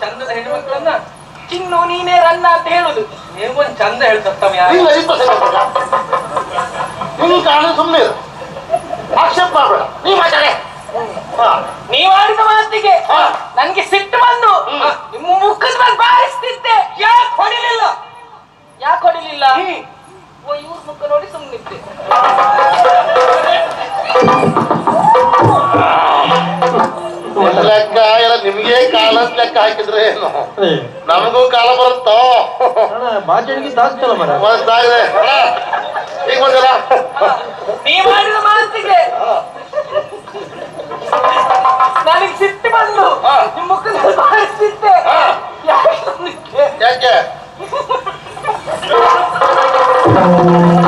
ಚಂದದ ಹೆಣ್ಣು ಮಕ್ಕಳನ್ನ ಚಿನ್ನು ನೀನೇ ರನ್ನ ಅಂತ ಹೇಳುದು. ನೀವೊಂದು ಚಂದ ಹೇಳ್ತಮ್ಮ ಯಾರು ಇಲ್ಲ ಇಪ್ಪ ನೀನು ಕಾರಣ ಸುಮ್ಮನೆ ಆಕ್ಷೇಪ ಮಾಡಬೇಡ. ನೀ ಮಾತಾಡೆ. ಆಡಿದ ಮಾತಿಗೆ. ನನ್ಗೆ ಸಿಟ್ಟು ಬಂದು. ನಮಗೂ ಕಾಲ ಬರುತ್ತೋ? ಬಾಚಣಿಗೆ ದಾಸ್ತಲ್ಲ ಮರ. ಮಸ್ತಾಗಿದೆ ಈಗ ಬಂದಿಲ್ಲ. ನೀವ್ ಆಡಿದ ಮಾತಿಗೆ. ನನಗೆ ಸಿಟ್ಟು ಬಂದು ಹಾ. ನಿಮ್ಮ ಮುಖದ ಮೇಲೆ ಯಾಕೆ?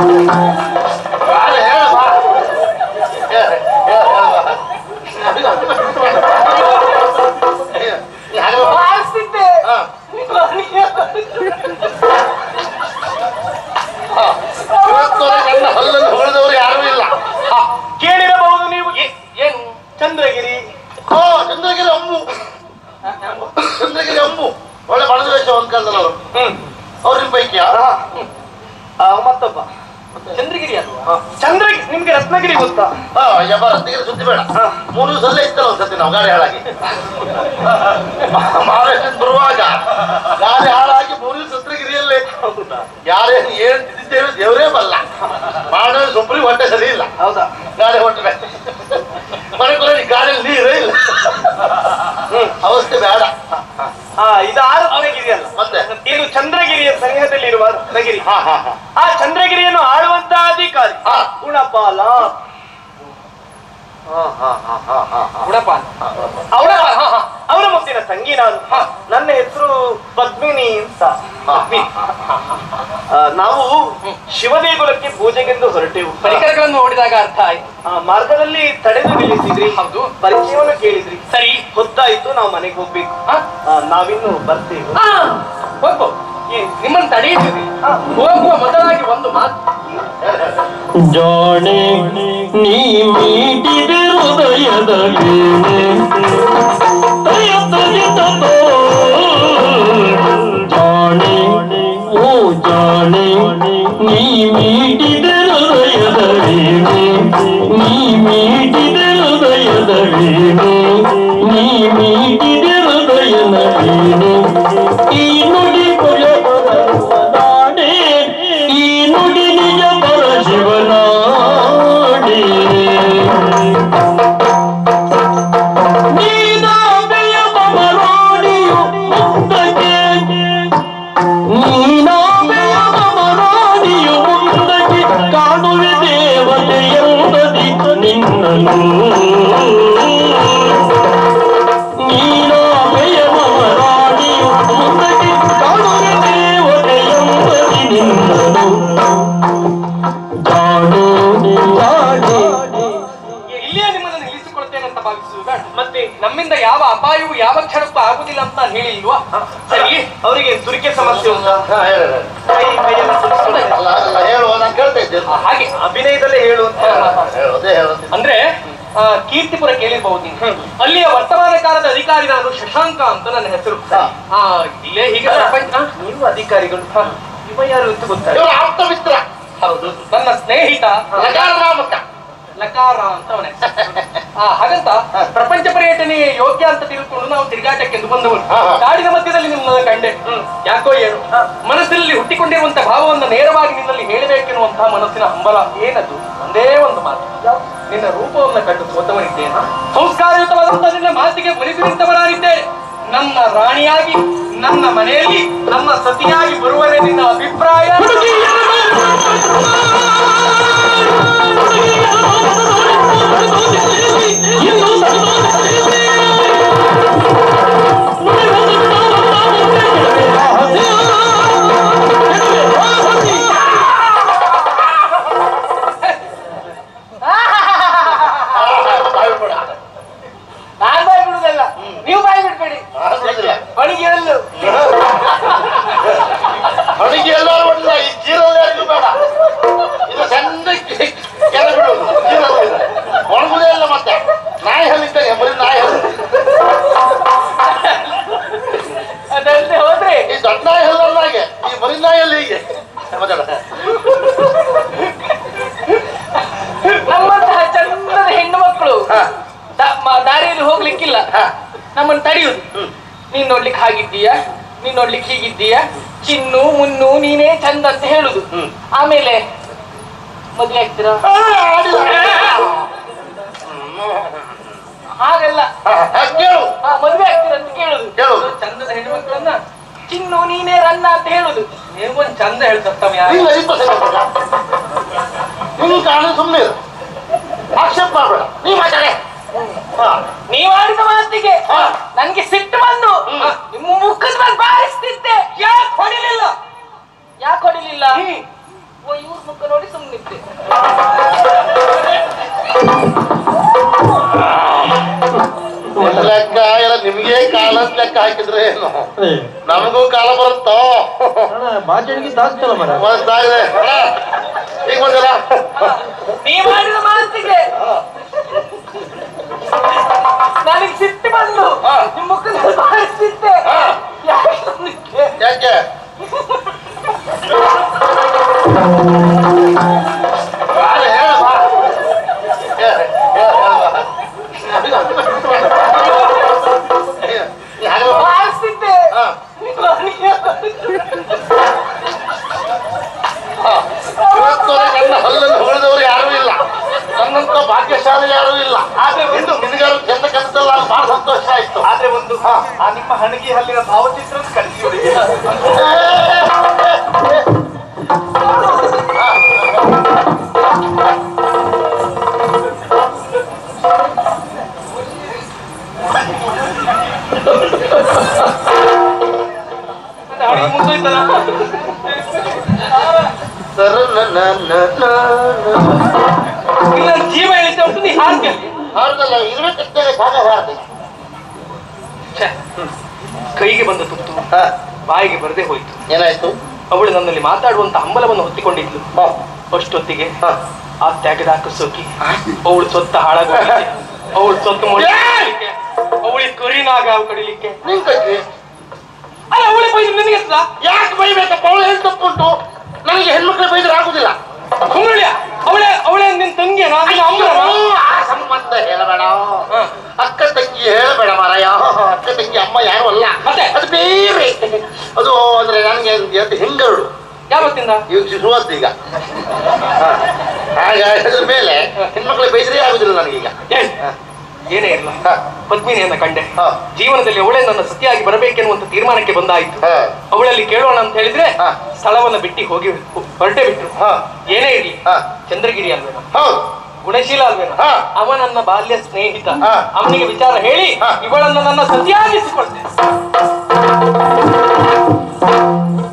ಹಲ್ಲನ್ನು ಹೊಡೆದವರು ಯಾರು ಇಲ್ಲ ಕೇಳಿರಬಹುದು ನೀವು. ಏನು? ಚಂದ್ರಗಿರಿ. ಓ ಚಂದ್ರಗಿರಿ ಅಮ್ಮು. ಚಂದ್ರಗಿರಿ ಅಮ್ಮು. ಒಳ್ಳೆ ಬಣದ ವೇಷ ಒಂದ್ ಕಾಲದಲ್ಲಿ ಅವರು. ಹ್ಮ್. ಅವ್ರ ನಿಮ್ ಪೈಕಿ ಆ, ಮತ್ತೊಬ್ಬ. ಚಂದ್ರಗಿರಿ ಅಲ್ವಾ ನಿಮ್ಗೆ ರತ್ನಗಿರಿ ಗೊತ್ತಾ? ರತ್ನಗಿರಿ ಸುದ್ದಿ ಬೇಡ. ಮೂರು ದಿವಸದಲ್ಲೇ ಇತ್ತಲ್ಲ ಒಂದ್ಸತಿ ನಾವು ಗಾಡಿ ಹಾಳಾಗಿ. ಮಹಾರಾಷ್ಟ್ರ ಬರುವಾಗ ಗಾಡಿ ಹಾಳಾಗಿ ಮೂರು ದಿವಸ ರತ್ನಗಿರಿಯಲ್ಲೇ ಯಾರೇನು ಏನ್ ತಿಂದಿದ್ದೇವೆ ದೇವರೇ ಬಲ್ಲ. ಮಾಡೋ ಸೊಬ್ಬರಿಗೆ ಹೊಟ್ಟೆ ಸರಿ ಇಲ್ಲ. ಹೌದಾ? ಗಾಡಿ ಹೊಟ್ಟೆ ಮನೆ ಕೊನೆ ಗಾಡಿಯಲ್ಲಿ ನೀರೇ ಇಲ್ಲ. ಹ್ಮ್ ಅವಸ್ಥೆ ಬೇಡ. ಆ ಇದು ಆರು ರತ್ನಗಿರಿ ಅಲ್ಲ. ಮತ್ತೆ? ಇದು ಚಂದ್ರಗಿರಿಯ ಸಂಘದಲ್ಲಿರುವ ರತ್ನಗಿರಿ. ಹಾ ಹಾ ಹಾ. ಆ ಚಂದ್ರಗಿರಿಯನ್ನು. ಗುಣಪಾಲ ಅವರ ಅವರ ಮುತ್ತಿನ ತಂಗಿ ನಾನು. ನನ್ನ ಹೆಸರು ಪದ್ಮಿನಿ ಅಂತ. ನಾವು ಶಿವದೇಗುಲಕ್ಕೆ ಪೂಜೆಗೆಂದು ಹೊರಟೆವು. ಪರಿಕರಗಳನ್ನು ನೋಡಿದಾಗ ಅರ್ಥ ಆಯ್ತು. ಆ, ಮಾರ್ಗದಲ್ಲಿ ತಡೆದು ನಿಲ್ಲಿಸಿದ್ರಿ. ಹೌದು. ಪರಿಚಯವನ್ನು ಕೇಳಿದ್ರಿ. ಸರಿ. ಹೊತ್ತಾಯ್ತು ನಾವು ಮನೆಗೆ ಹೋಗ್ಬೇಕು. ನಾವಿನ್ನು ಬರ್ತೇವೆ. ಹಾ. ಹೋಗ್ಬೋದು? ನಿಮ್ಮನ್ನು ತಡೆಯುತ್ತೀವಿ. ಹೋಗುವ ಮೊದಲಾಗಿ ಒಂದು ಮಾತು. ಜಾಣೆ ನೀ ಮೀಟಿದೆ ಹೃದಯದ. ಜಾಣೆ ಓ ಜಾಣೆ ನೀ ಮೀಟಿದೆ ಹೃದಯದ ವೀಣೆ. ಕಾಣುವೆ ದೇವತೆಯಂಬದಿ ನಿನ್ನನು ನೀನಾಮೆಯ ಮಮರಾಣಿಯು ಮುಂದಕ್ಕೆ ಕಾಣುವೆ ದೇವತೆಯಂಬದಿ ನಿನ್ನನು ಜಾಡು ಜಾಡು ಭಾವಿಸುವುದು ಮತ್ತೆ ನಮ್ಮಿಂದ ಯಾವ ಅಪಾಯವು ಯಾವ ಕ್ಷಣಕ್ಕೂ ಆಗುದಿಲ್ಲ ಅಂತ ಹೇಳಿ ಹೇಳಿಲ್ವಾ ಸರಿ ಅವರಿಗೆ ತುರಿಕೆ ಸಮಸ್ಯೆ ಉಂಟಾ? ಹಾಗೆ ಅಭಿನಯದಲ್ಲೇ ಹೇಳು ಅಂದ್ರೆ ಆ, ಕೀರ್ತಿಪುರ ಕೇಳಿರ್ಬಹುದು ಅಲ್ಲಿಯ ವರ್ತಮಾನ ಕಾಲದ ಅಧಿಕಾರಿ ನಾನು ಶಶಾಂಕ ಅಂತ ನನ್ನ ಹೆಸರು. ಆ, ಇಲ್ಲೇ ಹೀಗೆ ನೀವು ಅಧಿಕಾರಿಗಳು. ಇವ ಯಾರು ಅಂತ ಗೊತ್ತಾಗ ಹೌದು. ನನ್ನ ಸ್ನೇಹಿತ. ಲಕಾರ ಅಂತ ಅವನ. ಹಾಗಂತ ಪ್ರಪಂಚ ಪರ್ಯಟನೆ ಯೋಗ್ಯ ಅಂತ ತಿಳ್ಕೊಂಡು ನಾವು ತಿರುಗಾಟಕ್ಕೆಂದು ಬಂದವರು. ಕಾಡಿನ ಮಧ್ಯದಲ್ಲಿ ನಿಮ್ಮನ್ನ ಕಂಡೆ. ಯಾಕೋ ಏನು? ಮನಸ್ಸಿನಲ್ಲಿ ಹುಟ್ಟಿಕೊಂಡಿರುವಂತಹ ಭಾವವನ್ನು ನೇರವಾಗಿ ನಿನ್ನಲ್ಲಿ ಹೇಳಬೇಕೆನ್ನುವಂತಹ ಮನಸ್ಸಿನ ಹಂಬಲ ಏನದು? ಒಂದೇ ಒಂದು ಮಾತು. ನಿನ್ನ ರೂಪವನ್ನು ಕಂಡು ಸೋತವನಿದ್ದೇನೆ. ಸಂಸ್ಕಾರಯುತವಾದಂತಹ ನಿನ್ನ ಮಾತಿಗೆ ಬಲಿಸಿದಂತವರಾಗಿದ್ದೆ ನನ್ನ ರಾಣಿಯಾಗಿ ನನ್ನ ಮನೆಯಲ್ಲಿ ನನ್ನ ಸತಿಯಾಗಿ ಬರುವರೆ ನಿನ್ನ ಅಭಿಪ್ರಾಯ. ಬಾಯಿ ನೀನ್ ನೋಡ್ಲಿಕ್ಕೆ ಹಾಗಿದ್ದೀಯಾ? ನೀನ್ ನೋಡ್ಲಿಕ್ಕೆ ಹೀಗಿದ್ದೀಯ? ಚಿನ್ನು ಮುನ್ನು ನೀನೇ ಚಂದ ಅಂತ ಹೇಳುದು. ಆಮೇಲೆ ಮದ್ವೆ ಆಗ್ತೀರಾ? ಹಾಗೆಲ್ಲ. ಮದ್ವೆ ಆಗ್ತೀರಾ ಅಂತ ಕೇಳುದು. ಚಂದದ ಹೆಣ್ಮಕ್ಳನ್ನ ಚಿನ್ನು ನೀನೇ ರನ್ನ ಅಂತ ಹೇಳುದು. ನೀವು ಚಂದ ಹೇಳ್ತಾರೆ ಸುಮ್ಮನೆ ಆಕ್ಷೇಪ ಮಾಡಬೇಡ. ನೀ ಮಾತಾಡೆ. ಹಾ. ನೀವ್ ಆಡಿದ ಮಾತಿಗೆ. ನನ್ಗೆ ಸಿಟ್ಟು ಬಂದು ನಿಮ್ಮ ಮುಖದ ಮೇಲೆ ಬಾರಿಸ್ತಿದ್ದೆ. ಯಾಕೆ ಹೊಡಿಲಿಲ್ಲ? ಯಾಕೆ ಹೊಡಿಲಿಲ್ಲ? ಓ ಇವ್ರ ಮುಖ ನೋಡಿ ಸುಮ್ಮನಿದ್ದೆ ಲೆಕ್ಕ ಎಲ್ಲ ನಿಮ್ಗೆ ಕಾಲ ಅಂತ ಲೆಕ್ಕ ಹಾಕಿದ್ರೆ ಏನು? ನಮಗೂ ಕಾಲ ಬರುತ್ತೋ? ಅಣ್ಣ ಬಾಚಣಿಗೆ ತಾಗ್ತಲ್ಲ ಮರ? ಈಗ ಬಂದಿಲ್ಲ? ನೀವ್ ಮಾಡಿದ ಮಾತಿಗೆ ನನಗೆ ಸಿಟ್ಟು ಬಂದು. ನಿಮ್ಮ ಮುಖದಲ್ಲಿ ಬಾರಿಸ್ತಿದ್ದೆ. ಯಾಕೆ. ಬಾರಿಸ್ತಿದ್ದೆ ಹಾ. ನನಗೆ- ಹಾ. ಇವತ್ತವರೆಗೆ ನನ್ನ ಹಲ್ಲನ್ನು ಹೊಡೆದವರು ಯಾರೂ ಇಲ್ಲ ನನ್ನಂತ ಭಾಗ್ಯಶಾಲಿ ಯಾರು ಇಲ್ಲ. ಆದ್ರೆ ಒಂದು ನಿನಗಾರು ಚಂದ ಕಲಿತಲ್ಲ ಅದು ಬಹಳ ಸಂತೋಷ ಆಯ್ತು. ಆದ್ರೆ ಒಂದು ಆ ನಿಮ್ಮ ಹಣಗಿ ಹಲ್ಲಿನ ಭಾವಚಿತ್ರ ಕಳಿಸಿ ಅವರಿಗೆ ಹಣಗಿ ಮುಗ್ದೋಯ್ತಲ್ಲ? ಸರ. ಇಲ್ಲ ಜೀವ ಉಂಟು ನೀ ಕೈಗೆ ಬಂದ ತುತ್ತು ಹಾ, ಬಾಯಿಗೆ ಬರದೆ ಹೋಯ್ತು. ಏನಾಯ್ತು? ಅವಳು ನನ್ನಲ್ಲಿ ಮಾತಾಡುವಂತ ಹಂಬಲವನ್ನು ಹೊತ್ತಿಕೊಂಡಿದ್ಲು. ಅಷ್ಟೊತ್ತಿಗೆ ಹಾ. ಆ ತ್ಯಾಗದ ಹಾಕಿಸೋಕಿ ಅವಳು ಸೊತ್ತ ಹಾಳಾಗ ಅವಳು ಸೊತ್ತು ಮೊಳಲಿಕ್ಕೆ ಅವಳಿ ಕರಿನಾಗ ಅವು ಕಡಿಲಿಕ್ಕೆ. ನಿನ್ ಕೈಗೆ? ಅಲ್ಲ ಅವಳಿ ನಿನಗೆ? ಯಾಕೆ ಬೈಬೇಕಪ್ಪ? ಅವಳು ಹೆಣ್ಣು ತಪ್ಪುಂಟು. ನನಗೆ ಹೆಣ್ಮಕ್ಳು ಬೈದ್ರೆ ಆಗುದಿಲ್ಲ. ಅವಳೆ ನಿನ್ ತಂಗಿ ಆ ಸಂಬಂಧ ಹೇಳಬೇಡ. ಅಕ್ಕ ತಂಗಿ ಹೇಳಬೇಡ ಮಾರಾಯ. ಅಕ್ಕ ತಂಗಿ ಅಮ್ಮ ಯಾರು ಅಲ್ಲ. ಮತ್ತೆ? ಅದು ಬೇರೆ ಅದು ಅಂದ್ರೆ ನನಗೆ ಅದು ಹೆಂಗರು ಯಾವತ್ತಿಂದ? ಈಗ ಶುರುವಾದ ಈಗ. ಹಾಗೆ ಹಾಗಾದ್ರ ಮೇಲೆ ಹೆಣ್ಮಕ್ಳ ಬೇಜರಿ ಆಗುದಿಲ್ಲ ನನಗೀಗ ಏನೇ ಇರಲ್ಲ. ಪದ್ಮಿನಿಯನ್ನ ಕಂಡೆ. ಜೀವನದಲ್ಲಿ ಅವಳೇ ನನ್ನ ಸತಿಯಾಗಿ ಬರಬೇಕೆನ್ನುವಂತ ತೀರ್ಮಾನಕ್ಕೆ ಬಂದಾಯ್ತು. ಅವಳಲ್ಲಿ ಕೇಳೋಣ ಅಂತ ಹೇಳಿದ್ರೆ. ಸ್ಥಳವನ್ನ ಬಿಟ್ಟು ಹೋಗಿ. ಹೊರಟೆ ಬಿಟ್ರು. ಏನೇ ಇರಲಿ. ಚಂದ್ರಗಿರಿ ಅಲ್ವೇನ. ಹೌದು. ಗುಣಶೀಲ ಅಲ್ವೇನ. ಅವ ನನ್ನ ಬಾಲ್ಯ ಸ್ನೇಹಿತ. ಅವನಿಗೆ ವಿಚಾರ ಹೇಳಿ ಇವಳನ್ನು ನನ್ನ ಸತಿಯಾಗಿಸಿಕೊಳ್ತೇನೆ